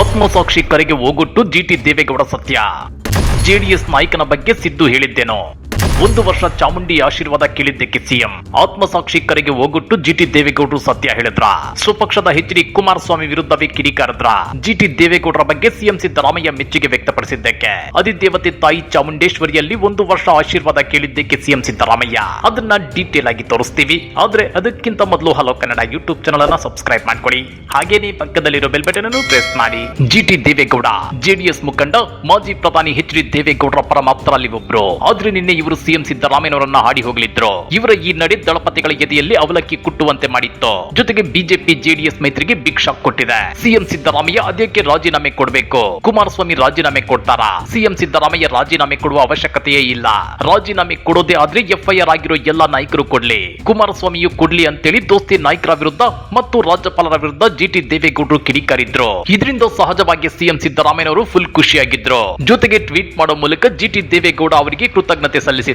ಆತ್ಮಸಾಕ್ಷಿ ಕರೆಗೆ ಹೋಗೊಟ್ಟು ಜಿಟಿ ದೇವೇಗೌಡ ಸತ್ಯ. ಜೆಡಿಎಸ್ ನಾಯಕನ ಬಗ್ಗೆ ಸಿದ್ದು ಹೇಳಿದ್ದೇನೋ. ಒಂದು ವರ್ಷ ಚಾಮುಂಡಿ ಆಶೀರ್ವಾದ ಕೇಳಿದ್ದಕ್ಕೆ ಸಿಎಂ. ಆತ್ಮಸಾಕ್ಷಿ ಕರೆಗೆ ಹೋಗೊಟ್ಟು ಜಿಟಿ ದೇವೇಗೌಡರು ಸತ್ಯ ಹೇಳಿದ್ರ. ಸ್ವಪಕ್ಷದ ಎಚ್ ಡಿ ಕುಮಾರಸ್ವಾಮಿ ವಿರುದ್ಧವೇ ಕಿಡಿಕಾರದ್ರ. ಜಿಟಿ ದೇವೇಗೌಡರ ಬಗ್ಗೆ ಸಿಎಂ ಸಿದ್ದರಾಮಯ್ಯ ಮೆಚ್ಚುಗೆ ವ್ಯಕ್ತಪಡಿಸಿದ್ದಕ್ಕೆ. ಅಧಿದೇವತೆ ತಾಯಿ ಚಾಮುಂಡೇಶ್ವರಿಯಲ್ಲಿ ಒಂದು ವರ್ಷ ಆಶೀರ್ವಾದ ಕೇಳಿದ್ದಕ್ಕೆ ಸಿಎಂ ಸಿದ್ದರಾಮಯ್ಯ. ಅದನ್ನ ಡೀಟೇಲ್ ಆಗಿ ತೋರಿಸ್ತೀವಿ. ಆದ್ರೆ ಅದಕ್ಕಿಂತ ಮೊದಲು ಹಲೋ ಕನ್ನಡ ಯೂಟ್ಯೂಬ್ ಚಾನಲ್ ಅನ್ನ ಸಬ್ಸ್ಕ್ರೈಬ್ ಮಾಡ್ಕೊಳ್ಳಿ. ಹಾಗೇನೇ ಪಕ್ಕದಲ್ಲಿರೋ ಬೆಲ್ ಬಟನ್ ಅನ್ನು ಪ್ರೆಸ್ ಮಾಡಿ. ಜಿಟಿ ದೇವೇಗೌಡ ಜೆಡಿಎಸ್ ಮುಖಂಡ, ಮಾಜಿ ಪ್ರಧಾನಿ ಎಚ್ ಡಿ ದೇವೇಗೌಡರ ಪರ ಮಾತ್ರ ಅಲ್ಲಿ ಒಬ್ರು. ಆದ್ರೆ ನಿನ್ನೆ ಇವರು ಸಿಎಂ ಸಿದ್ದರಾಮಯ್ಯನವರನ್ನ ಹಾಡಿ ಹೋಗಲಿದ್ರು. ಇವರ ಈ ನಡೆ ದಳಪತಿಗಳ ಎದೆಯಲ್ಲಿ ಅವಲಕ್ಕಿ ಕುಟ್ಟುವಂತೆ ಮಾಡಿತ್ತು. ಜೊತೆಗೆ ಬಿಜೆಪಿ ಜೆಡಿಎಸ್ ಮೈತ್ರಿಗೆ ಬಿಗ್ ಶಾಕ್ ಕೊಟ್ಟಿದೆ. ಸಿಎಂ ಸಿದ್ದರಾಮಯ್ಯ ಅದಕ್ಕೆ ರಾಜೀನಾಮೆ ಕೊಡಬೇಕು? ಕುಮಾರಸ್ವಾಮಿ ರಾಜೀನಾಮೆ ಕೊಡ್ತಾರ? ಸಿಎಂ ಸಿದ್ದರಾಮಯ್ಯ ರಾಜೀನಾಮೆ ಕೊಡುವ ಅವಶ್ಯಕತೆಯೇ ಇಲ್ಲ. ರಾಜೀನಾಮೆ ಕೊಡೋದೇ ಆದ್ರೆ ಎಫ್ಐಆರ್ ಆಗಿರೋ ಎಲ್ಲಾ ನಾಯಕರು ಕೊಡ್ಲಿ. ಕುಮಾರಸ್ವಾಮಿಯು ಕೊಡ್ಲಿ ಅಂತೇಳಿ ದೋಸ್ತಿ ನಾಯಕರ ವಿರುದ್ಧ ಮತ್ತು ರಾಜ್ಯಪಾಲರ ವಿರುದ್ಧ ಜಿಟಿ ದೇವೇಗೌಡರು ಕಿಡಿಕಾರಿದ್ರು. ಇದರಿಂದ ಸಹಜವಾಗಿ ಸಿಎಂ ಸಿದ್ದರಾಮಯ್ಯನವರು ಫುಲ್ ಖುಷಿಯಾಗಿದ್ರು. ಜೊತೆಗೆ ಟ್ವೀಟ್ ಮಾಡೋ ಮೂಲಕ ಜಿಟಿ ದೇವೇಗೌಡ ಅವರಿಗೆ ಕೃತಜ್ಞತೆ ಸಲ್ಲಿಸಿದ್ದಾರೆ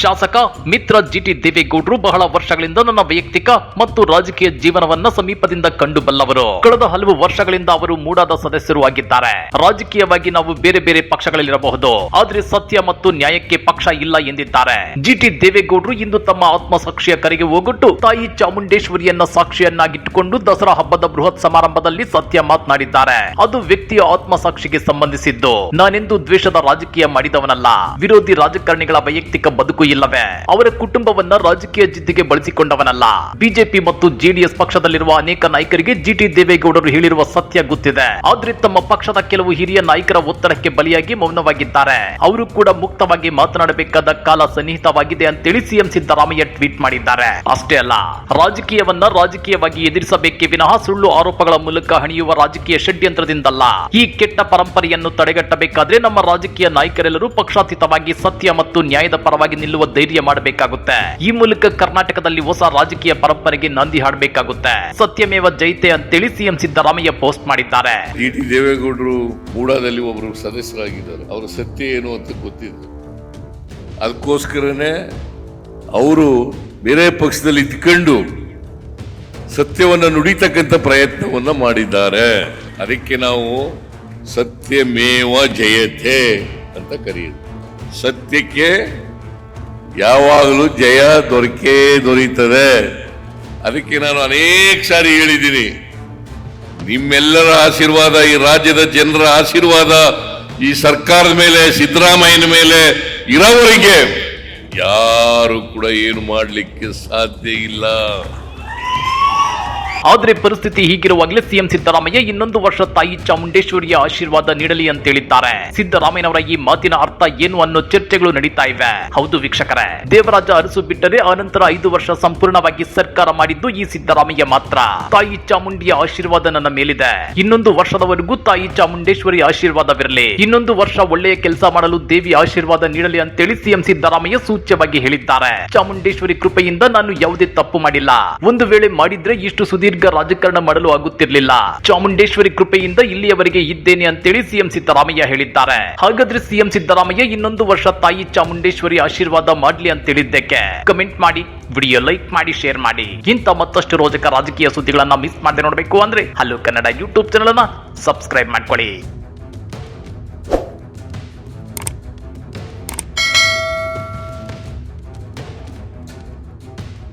ಶಾಸಕ ಮಿತ್ರ ಜಿಟಿ ದೇವೇಗೌಡರು ಬಹಳ ವರ್ಷಗಳಿಂದ ನನ್ನ ವೈಯಕ್ತಿಕ ಮತ್ತು ರಾಜಕೀಯ ಜೀವನವನ್ನ ಸಮೀಪದಿಂದ ಕಂಡು ಬಲ್ಲವರು ಕಳೆದ ಹಲವು ವರ್ಷಗಳಿಂದ ಅವರು ಮೂಡಾದ ಸದಸ್ಯರು ಆಗಿದ್ದಾರೆ. ರಾಜಕೀಯವಾಗಿ ನಾವು ಬೇರೆ ಬೇರೆ ಪಕ್ಷಗಳಲ್ಲಿರಬಹುದು. ಆದ್ರೆ ಸತ್ಯ ಮತ್ತು ನ್ಯಾಯಕ್ಕೆ ಪಕ್ಷ ಇಲ್ಲ ಎಂದಿದ್ದಾರೆ. ಜಿಟಿ ದೇವೇಗೌಡರು ಇಂದು ತಮ್ಮ ಆತ್ಮಸಾಕ್ಷಿಯ ಕರೆಗೆ ಹೋಗೊಟ್ಟು ತಾಯಿ ಚಾಮುಂಡೇಶ್ವರಿಯನ್ನ ಸಾಕ್ಷಿಯನ್ನಾಗಿಟ್ಟುಕೊಂಡು ದಸರಾ ಹಬ್ಬದ ಬೃಹತ್ ಸಮಾರಂಭದಲ್ಲಿ ಸತ್ಯ ಮಾತನಾಡಿದ್ದಾರೆ. ಅದು ವ್ಯಕ್ತಿಯ ಆತ್ಮಸಾಕ್ಷಿಗೆ ಸಂಬಂಧಿಸಿದ್ದು. ನಾನೆಂದು ದ್ವೇಷದ ರಾಜಕೀಯ ಮಾಡಿದವನಲ್ಲ. ವಿರೋಧಿ ರಾಜಕಾರಣಿಗಳ ವೈಯಕ್ತಿಕ ಬದುಕು ಇಲ್ಲವೇ? ಅವರ ಕುಟುಂಬವನ್ನ ರಾಜಕೀಯ ಜಿದ್ದಿಗೆ ಬಳಸಿಕೊಂಡವನಲ್ಲ. ಬಿಜೆಪಿ ಮತ್ತು ಜೆಡಿಎಸ್ ಪಕ್ಷದಲ್ಲಿರುವ ಅನೇಕ ನಾಯಕರಿಗೆ ಜಿಟಿ ದೇವೇಗೌಡರು ಹೇಳಿರುವ ಸತ್ಯ ಗೊತ್ತಿದೆ. ಆದ್ರೆ ತಮ್ಮ ಪಕ್ಷದ ಕೆಲವು ಹಿರಿಯ ನಾಯಕರ ಒತ್ತಡಕ್ಕೆ ಬಲಿಯಾಗಿ ಮೌನವಾಗಿದ್ದಾರೆ. ಅವರು ಕೂಡ ಮುಕ್ತವಾಗಿ ಮಾತನಾಡಬೇಕಾದ ಕಾಲ ಸನ್ನಿಹಿತವಾಗಿದೆ ಅಂತೇಳಿ ಸಿಎಂ ಸಿದ್ದರಾಮಯ್ಯ ಟ್ವೀಟ್ ಮಾಡಿದ್ದಾರೆ. ಅಷ್ಟೇ ಅಲ್ಲ, ರಾಜಕೀಯವನ್ನ ರಾಜಕೀಯವಾಗಿ ಎದುರಿಸಬೇಕೇ ವಿನಃ ಸುಳ್ಳು ಆರೋಪಗಳ ಮೂಲಕ ಹಣಿಯುವ ರಾಜಕೀಯ ಷಡ್ಯಂತ್ರದಿಂದಲ್ಲ. ಈ ಕೆಟ್ಟ ಪರಂಪರೆಯನ್ನು ತಡೆಗಟ್ಟಬೇಕಾದ್ರೆ ನಮ್ಮ ರಾಜಕೀಯ ನಾಯಕರೆಲ್ಲರೂ ಪಕ್ಷಾತೀತವಾಗಿ ಸತ್ಯ ಮತ್ತು ನ್ಯಾಯದ ಪರವಾಗಿ ನಿಲ್ಲುವ ಧೈರ್ಯ ಮಾಡಬೇಕಾಗುತ್ತೆ. ಈ ಮೂಲಕ ಕರ್ನಾಟಕದಲ್ಲಿ ಹೊಸ ರಾಜಕೀಯ ಪರಂಪರೆಗೆ ನಾಂದಿ ಹಾಡಬೇಕಾಗುತ್ತೆ. ಸತ್ಯಮೇವ ಜೈತೆ ಅಂತೇಳಿ ಸಿಎಂ ಸಿದ್ದರಾಮಯ್ಯ ಪೋಸ್ಟ್ ಮಾಡಿದ್ದಾರೆ. ದೇವೇಗೌಡರು ಕೂಡದಲ್ಲಿ ಒಬ್ಬರು ಸದಸ್ಯರಾಗಿದ್ದಾರೆ. ಅವರ ಸತ್ಯ ಏನು ಅಂತ ಗೊತ್ತಿದೆ ಅದಕ್ಕೋಸ್ಕರನೇ ಅವರು ಬೇರೆ ಪಕ್ಷದಲ್ಲಿ ಇದ್ಕೊಂಡು ಸತ್ಯವನ್ನು ನುಡಿತಕ್ಕಂಥ ಪ್ರಯತ್ನವನ್ನು ಮಾಡಿದ್ದಾರೆ. ಅದಕ್ಕೆ ನಾವು ಸತ್ಯಮೇವ ಜಯತೆ ಅಂತ ಕರೆಯೋದು. ಸತ್ಯಕ್ಕೆ ಯಾವಾಗಲೂ ಜಯ ದೊರಕೇ ದೊರೀತದೆ. ಅದಕ್ಕೆ ನಾನು ಅನೇಕ ಸಾರಿ ಹೇಳಿದ್ದೀನಿ. ನಿಮ್ಮೆಲ್ಲರ ಆಶೀರ್ವಾದ, ಈ ರಾಜ್ಯದ ಜನರ ಆಶೀರ್ವಾದ, ಈ ಸರ್ಕಾರದ ಮೇಲೆ, ಸಿದ್ದರಾಮಯ್ಯನ ಮೇಲೆ ಇರೋವರಿಗೆ ಯಾರು ಕೂಡ ಏನು ಮಾಡಲಿಕ್ಕೆ ಸಾಧ್ಯ ಇಲ್ಲ. ಆದ್ರೆ ಪರಿಸ್ಥಿತಿ ಹೀಗಿರುವಾಗಲೇ ಸಿಎಂ ಸಿದ್ದರಾಮಯ್ಯ ಇನ್ನೊಂದು ವರ್ಷ ತಾಯಿ ಚಾಮುಂಡೇಶ್ವರಿಯ ಆಶೀರ್ವಾದ ನೀಡಲಿ ಅಂತ ಹೇಳಿದ್ದಾರೆ. ಸಿದ್ದರಾಮಯ್ಯನವರ ಈ ಮಾತಿನ ಅರ್ಥ ಏನು ಅನ್ನೋ ಚರ್ಚೆಗಳು ನಡೀತಾ ಇವೆ. ಹೌದು ವೀಕ್ಷಕರೇ, ದೇವರಾಜ ಅರಸು ಬಿಟ್ಟರೆ ಆನಂತರ ಐದು ವರ್ಷ ಸಂಪೂರ್ಣವಾಗಿ ಸರ್ಕಾರ ಮಾಡಿದ್ದು ಈ ಸಿದ್ದರಾಮಯ್ಯ ಮಾತ್ರ. ತಾಯಿ ಚಾಮುಂಡಿಯ ಆಶೀರ್ವಾದ ನನ್ನ ಮೇಲಿದೆ. ಇನ್ನೊಂದು ವರ್ಷದವರೆಗೂ ತಾಯಿ ಚಾಮುಂಡೇಶ್ವರಿ ಆಶೀರ್ವಾದವಿರಲಿ. ಇನ್ನೊಂದು ವರ್ಷ ಒಳ್ಳೆಯ ಕೆಲಸ ಮಾಡಲು ದೇವಿ ಆಶೀರ್ವಾದ ನೀಡಲಿ ಅಂತೇಳಿ ಸಿಎಂ ಸಿದ್ದರಾಮಯ್ಯ ಸೂಚ್ಯವಾಗಿ ಹೇಳಿದ್ದಾರೆ. ಚಾಮುಂಡೇಶ್ವರಿ ಕೃಪೆಯಿಂದ ನಾನು ಯಾವುದೇ ತಪ್ಪು ಮಾಡಿಲ್ಲ. ಒಂದು ವೇಳೆ ಮಾಡಿದ್ರೆ ಇಷ್ಟು ಸುದೀರ್ಘ ರಾಜಕಾರಣ ಮಾಡಲು ಆಗುತ್ತಿರಲಿಲ್ಲ. ಚಾಮುಂಡೇಶ್ವರಿ ಕೃಪೆಯಿಂದ ಇಲ್ಲಿಯವರೆಗೆ ಇದ್ದೇನೆ ಅಂತೇಳಿ ಸಿಎಂ ಸಿದ್ದರಾಮಯ್ಯ ಹೇಳಿದ್ದಾರೆ. ಹಾಗಾದ್ರೆ ಸಿಎಂ ಸಿದ್ದರಾಮಯ್ಯ ಇನ್ನೊಂದು ವರ್ಷ ತಾಯಿ ಚಾಮುಂಡೇಶ್ವರಿ ಆಶೀರ್ವಾದ ಮಾಡ್ಲಿ ಅಂತೇಳಿದ್ದಕ್ಕೆ. ಕಮೆಂಟ್ ಮಾಡಿ, ವಿಡಿಯೋ ಲೈಕ್ ಮಾಡಿ, ಶೇರ್ ಮಾಡಿ. ಇಂತ ಮತ್ತಷ್ಟು ರೋಚಕ ರಾಜಕೀಯ ಸುದ್ದಿಗಳನ್ನ ಮಿಸ್ ಮಾಡದೆ ನೋಡಬೇಕು ಅಂದ್ರೆ ಹಲೋ ಕನ್ನಡ ಯೂಟ್ಯೂಬ್ ಚಾನಲ್ ಅನ್ನ ಸಬ್ಸ್ಕ್ರೈಬ್ ಮಾಡ್ಕೊಳ್ಳಿ.